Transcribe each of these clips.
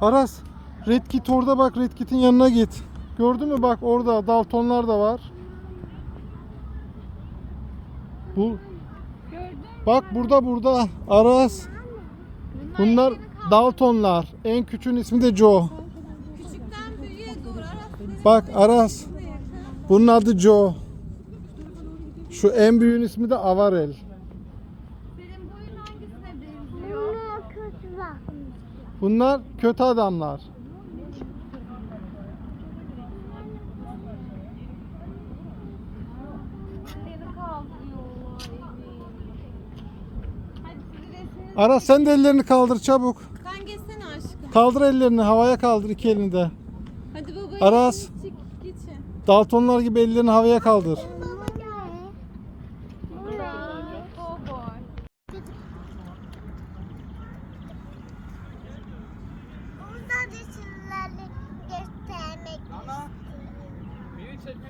Aras Red Kit orada bak Red Kit'in yanına git. Gördün mü bak orada Daltonlar da var. Bu bak burada burada Aras. Bunlar Daltonlar. En küçüğün ismi de Joe. Küçükten büyüğe doğru arasında. Bak Aras. Bunun adı Joe. Şu en büyüğün ismi de Avarel. Bunlar kötü adamlar. Aras sen de ellerini kaldır çabuk. Sen geçsene aşkım. Kaldır ellerini havaya kaldır iki elini de. Hadi baba. Aras. Geçin. Daltonlar gibi ellerini havaya kaldır.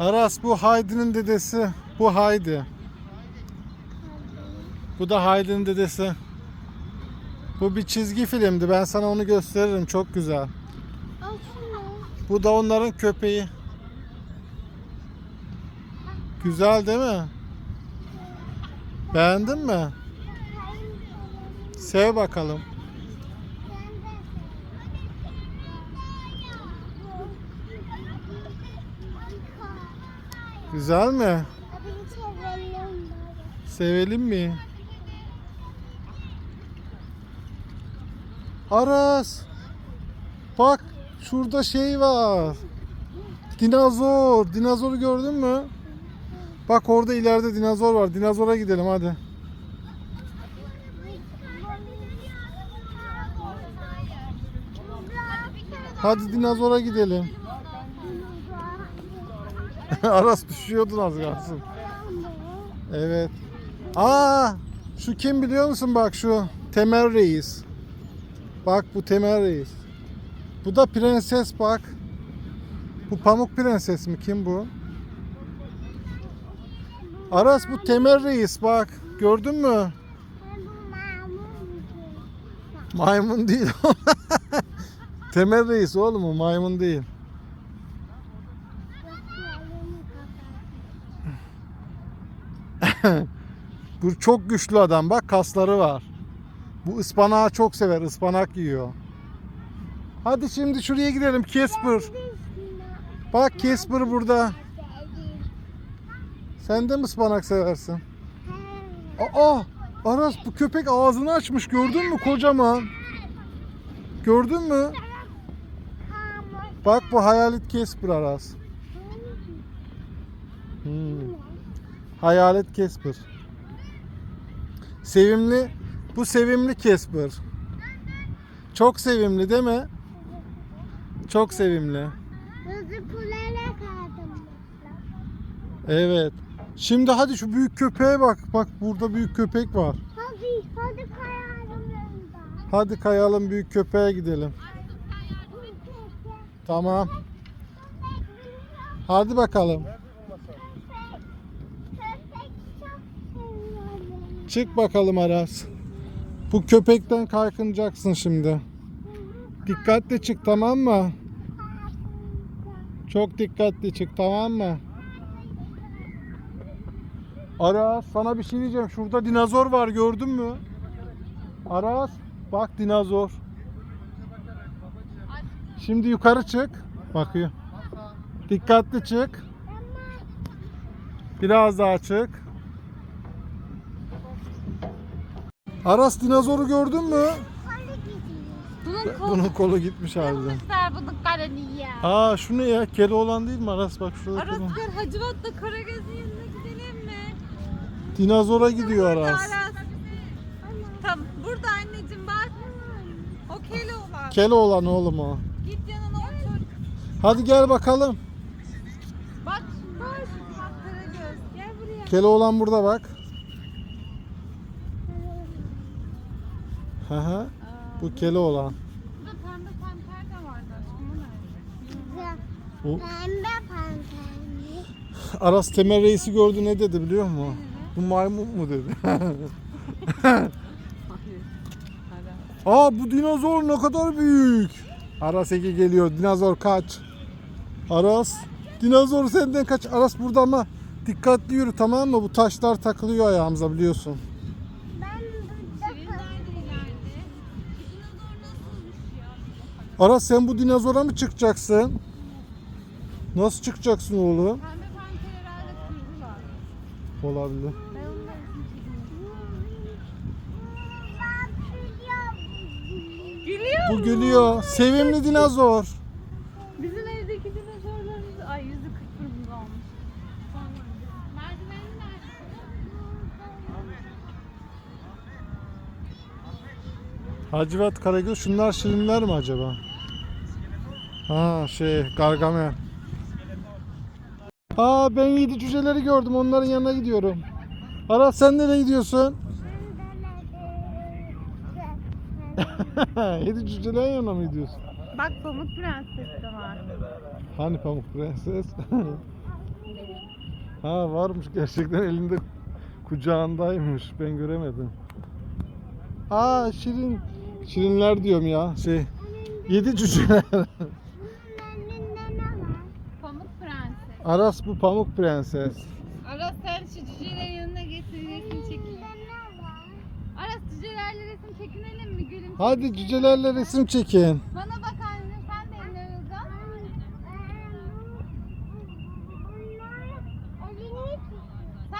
Aras bu Heidi'nin dedesi. Bu Heidi. Bu da Heidi'nin dedesi. Bu bir çizgi filmdi. Ben sana onu gösteririm. Çok güzel. Bu da onların köpeği. Güzel değil mi? Beğendin mi? Sev bakalım. Güzel mi? Sevelim mi? Aras. Bak şurada şey var. Dinozor. Dinozoru gördün mü? Bak orada ileride dinozor var. Dinozora gidelim hadi. Hadi dinozora gidelim. Aras düşüyordun az kalsın. Evet. Aa, şu kim biliyor musun bak şu Temel Reis. Bak bu Temel Reis. Bu da prenses bak. Bu Pamuk Prenses mi kim bu? Aras bu Temel Reis bak. Gördün mü? Maymun değil. Temel Reis oğlum o maymun değil. Bu çok güçlü adam bak kasları var. Bu ıspanağı çok sever ıspanak yiyor. Hadi şimdi şuraya gidelim Casper. Bak Casper burada. Sen de mi ıspanak seversin? Aa Aras bu köpek ağzını açmış gördün mü kocaman? Gördün mü? Bak bu hayalet Casper Aras. Hmm. Hayalet Casper. Sevimli. Bu sevimli Casper. Çok sevimli değil mi? Çok sevimli. Hızlı kulene kaldım. Evet. Şimdi hadi şu büyük köpeğe bak. Bak burada büyük köpek var. Hadi, hadi kayalım önde. Hadi kayalım büyük köpeğe gidelim. Tamam. Hadi bakalım. Köpek çok seviyorum. Çık bakalım Aras. Bu köpekten kaykınacaksın şimdi. Dikkatli çık tamam mı? Çok dikkatli çık tamam mı? Aras sana bir şey diyeceğim. Şurada dinozor var gördün mü? Aras bak dinozor. Şimdi yukarı çık. Bakıyor. Dikkatli çık. Biraz daha çık. Aras dinozoru gördün mü? Bunun kolu Bunun kolu gitmiş harbiden. karını ya. Aa şu ne ya? Keloğlan değil mi Aras? Bak şurada Aras gel Hacivat'la Karagöz'ün yanına gidelim mi? Dinozora gidiyor Aras. Aras. Tamam burada anneciğim bak. O Keloğlan. Keloğlan oğlum o. Git yanına otur. Hadi gel bakalım. Bak. Bak. Karagöz. Gel buraya. Keloğlan burada bak. Hı hı. Bu Keloğlan. burada pembe panter de vardı aşkım. O nerede? Bu Pembe panterli. Aras Temel Reis'i gördü ne dedi biliyor musun? Bu maymun mu dedi. Aa bu dinozor ne kadar büyük. Aras Ege geliyor. Dinozor kaç. Aras. Dinozor senden kaç. Aras burada ama dikkatli yürü tamam mı? Bu taşlar takılıyor ayağımıza biliyorsun. Ya? Aras sen bu dinozora mı çıkacaksın? Nasıl çıkacaksın oğlum? Pembe panter herhalde kuyruğu var. Olabilir. Ben onları Gülüyor Bu gülüyor. Sevimli dinozor. Bizim evdeki dinozorlarımız... Ay yüzü kıpkırmızı olmuş. Merdivenin nerede? Hacivat Karagöz şunlar şirinler mi acaba? Ha şey Gargamel. Aa ben yedi cüceleri gördüm onların yanına gidiyorum. Aras sen nereye gidiyorsun? yedi cücelerin yanına mı gidiyorsun? Bak Pamuk Prenses de var. Hani Pamuk Prenses? ha varmış gerçekten elinde kucağındaymış ben göremedim. Aa şirin şirinler diyorum ya şey yedi cüceler. Aras bu Pamuk Prenses. Aras sen şu cücelerin yanına getir resim çekin. Aras cücelerle resim çekinelim mi gülüm? Hadi cücelerle resim çekin. Bana bak anne sen de eline.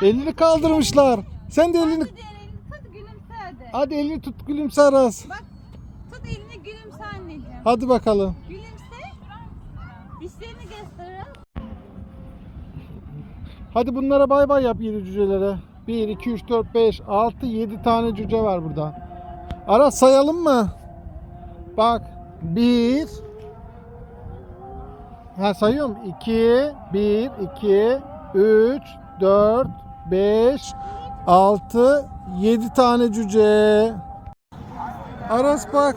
Sen Elini kaldırmışlar. Sen de elini Hadi diğer elini tut gülümse hadi. hadi elini tut gülümse Aras. Bak tut elini gülümse anneciğim. Hadi bakalım. Gülümse. Dişlerini göster Aras. Hadi bunlara bay bay yap yedi cücelere. 1, 2, 3, 4, 5, 6, 7 tane cüce var burada. Aras sayalım mı? Bak. 1 Ha sayıyorum. 2 1 2 3 4 5 6 7 tane cüce. Aras bak.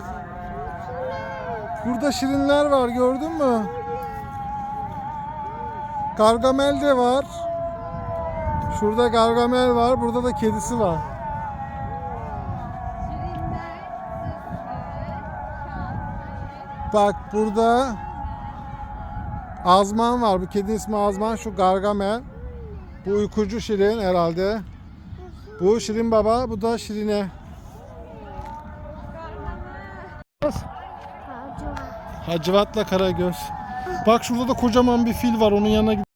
Burada şirinler var gördün mü? Gargamel de var. Şurada Gargamel var. Burada da kedisi var. Bak burada Azman var. Bu kedi ismi Azman. Şu Gargamel. Bu uykucu Şirin herhalde. Bu Şirin Baba. Bu da Şirine. Hacivat'la Karagöz. Bak şurada da kocaman bir fil var. Onun yanına